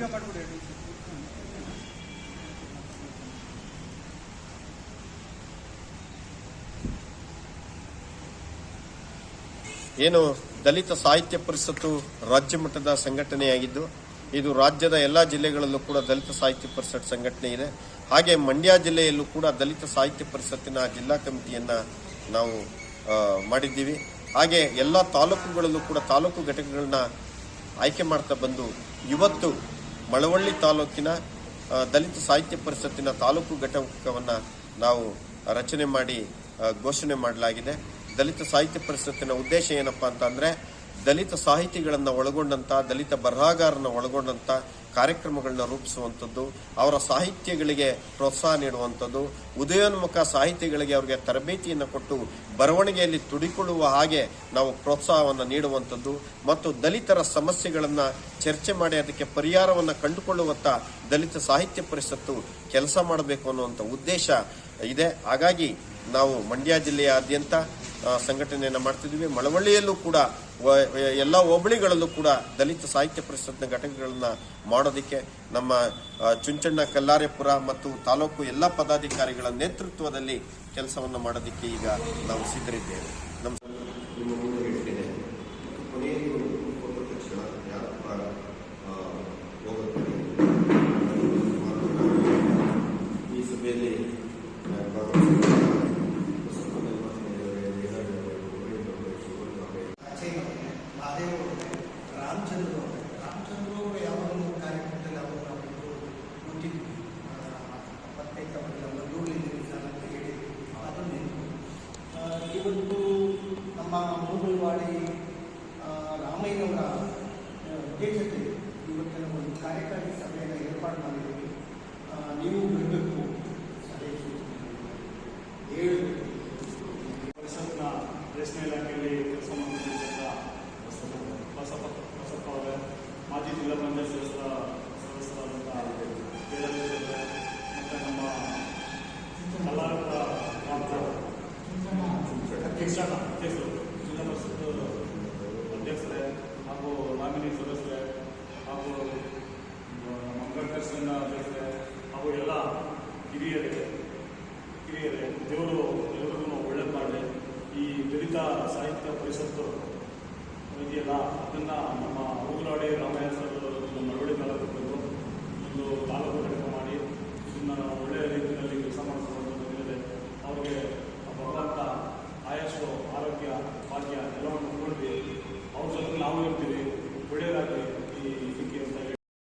ಏನು ದಲಿತ ಸಾಹಿತ್ಯ ಪರಿಷತ್ತು ರಾಜ್ಯ ಮಟ್ಟದ ಸಂಘಟನೆಯಾಗಿದ್ದು, ಇದು ರಾಜ್ಯದ ಎಲ್ಲಾ ಜಿಲ್ಲೆಗಳಲ್ಲೂ ಕೂಡ ದಲಿತ ಸಾಹಿತ್ಯ ಪರಿಷತ್ ಸಂಘಟನೆ ಇದೆ. ಹಾಗೆ ಮಂಡ್ಯ ಜಿಲ್ಲೆಯಲ್ಲೂ ಕೂಡ ದಲಿತ ಸಾಹಿತ್ಯ ಪರಿಷತ್ತಿನ ಜಿಲ್ಲಾ ಕಮಿಟಿಯನ್ನ ನಾವು ಮಾಡಿದ್ದೀವಿ. ಹಾಗೆ ಎಲ್ಲ ತಾಲೂಕುಗಳಲ್ಲೂ ಕೂಡ ತಾಲೂಕು ಘಟಕಗಳನ್ನ ಆಯ್ಕೆ ಮಾಡ್ತಾ ಬಂದು, ಇವತ್ತು ಮಳವಳ್ಳಿ ತಾಲೂಕಿನ ದಲಿತ ಸಾಹಿತ್ಯ ಪರಿಷತ್ತಿನ ತಾಲೂಕು ಘಟಕವನ್ನು ನಾವು ರಚನೆ ಮಾಡಿ ಘೋಷಣೆ ಮಾಡಲಾಗಿದೆ. ದಲಿತ ಸಾಹಿತ್ಯ ಪರಿಷತ್ತಿನ ಉದ್ದೇಶ ಏನಪ್ಪಾ ಅಂತಂದ್ರೆ ದಲಿತ ಸಾಹಿತಿಗಳನ್ನು ಒಳಗೊಂಡಂತ, ದಲಿತ ಬರಹಗಾರನ ಒಳಗೊಂಡಂತ ಕಾರ್ಯಕ್ರಮಗಳನ್ನ ರೂಪಿಸುವಂಥದ್ದು, ಅವರ ಸಾಹಿತ್ಯಗಳಿಗೆ ಪ್ರೋತ್ಸಾಹ ನೀಡುವಂಥದ್ದು, ಉದಯೋನ್ಮುಖ ಸಾಹಿತಿಗಳಿಗೆ ಅವರಿಗೆ ತರಬೇತಿಯನ್ನು ಕೊಟ್ಟು ಬರವಣಿಗೆಯಲ್ಲಿ ತುಡಿಕೊಳ್ಳುವ ಹಾಗೆ ನಾವು ಪ್ರೋತ್ಸಾಹವನ್ನು ನೀಡುವಂಥದ್ದು ಮತ್ತು ದಲಿತರ ಸಮಸ್ಯೆಗಳನ್ನು ಚರ್ಚೆ ಮಾಡಿ ಅದಕ್ಕೆ ಪರಿಹಾರವನ್ನು ಕಂಡುಕೊಳ್ಳುವಂಥ ದಲಿತ ಸಾಹಿತ್ಯ ಪರಿಷತ್ತು ಕೆಲಸ ಮಾಡಬೇಕು ಅನ್ನುವಂಥ ಉದ್ದೇಶ ಇದೆ. ಹಾಗಾಗಿ ನಾವು ಮಂಡ್ಯ ಜಿಲ್ಲೆಯಾದ್ಯಂತ ಸಂಘಟನೆಯನ್ನು ಮಾಡ್ತಿದ್ದೀವಿ ಮಳವಳ್ಳಿಯಲ್ಲೂ ಕೂಡ ಎಲ್ಲ ಹೋಬಳಿಗಳಲ್ಲೂ ಕೂಡ ದಲಿತ ಸಾಹಿತ್ಯ ಪರಿಷತ್ನ ಘಟಕಗಳನ್ನು ಮಾಡೋದಕ್ಕೆ ನಮ್ಮ ಚುಂಚಣ್ಣ ಕಲ್ಲಾರೆಪುರ ಮತ್ತು ತಾಲೂಕು ಎಲ್ಲ ಪದಾಧಿಕಾರಿಗಳ ನೇತೃತ್ವದಲ್ಲಿ ಕೆಲಸವನ್ನು ಮಾಡೋದಕ್ಕೆ ಈಗ ನಾವು ಸಿದ್ಧರಿದ್ದೇವೆ. ಅವರೇ, ರಾಮಚಂದ್ರ ಅವರೇ ರಾಮಚಂದ್ರ ಅವರು ಯಾವ ಒಂದು ಕಾರ್ಯಕ್ರಮದಲ್ಲಿ ಅವರು ನಾವು ಕೂತಿದ್ವಿ ಪ್ರತ್ಯೇಕ ಒಂದು ದೂರಲಿದ್ದೀವಿ ಅಂತ ಹೇಳಿದ್ವಿ. ಅದು ನೆನಪು ಆ, ಇವತ್ತು ನಮ್ಮ ಮೂಗಲ್ವಾಡಿ ರಾಮಯ್ಯನವರ ಅಧ್ಯಕ್ಷತೆ ಇವತ್ತಿನ ಒಂದು ಕಾರ್ಯಕಾರಿ ಸಭೆಯನ್ನು ಏರ್ಪಾಡು ಮಾಡಿದ್ದೀವಿ. ನೀವು ಬರಬೇಕು ಸಲಹೆ ಸೂಚನೆ ಹೇಳಬೇಕು. ಪರಿಷತ್ನ ರೇಷ್ಮೆ ಇಲಾಖೆಯಲ್ಲಿ ಕೆಲಸ ಮಾಡುತ್ತಿದ್ದ ಬಸಪ್ಪ ಮಾಜಿ ಜಿಲ್ಲಾ ಪಂಚಾಯತ್ ಸದಸ್ಯರ ಸದಸ್ಯರಾದಂಥ ಮತ್ತು ನಮ್ಮ ಕಲ್ಲಾರಪುರ ಗ್ರಾಮದ ಅಧ್ಯಕ್ಷ ಅಧ್ಯಕ್ಷರು ಜಿಲ್ಲಾ ಪರಿಷತ್ ಅಧ್ಯಕ್ಷರೇ ಹಾಗೂ ನಾಮಿನಿ ಸದಸ್ಯರೇ ಹಾಗೂ ಮಂಗಳಕೃಷ್ಣನ ಅಧ್ಯಕ್ಷರೇ ಹಾಗೂ ಎಲ್ಲ ಹಿರಿಯರೇ ಹಿರಿಯರೇ ದೇವರು ಎಲ್ಲರಿಗೂ ಒಳ್ಳೇದು ಮಾಡಲಿ ಈ ದಲಿತ ಸಾಹಿತ್ಯ ಪರಿಷತ್ತು ಇದೆಯಲ್ಲ ಅದನ್ನು ನಮ್ಮ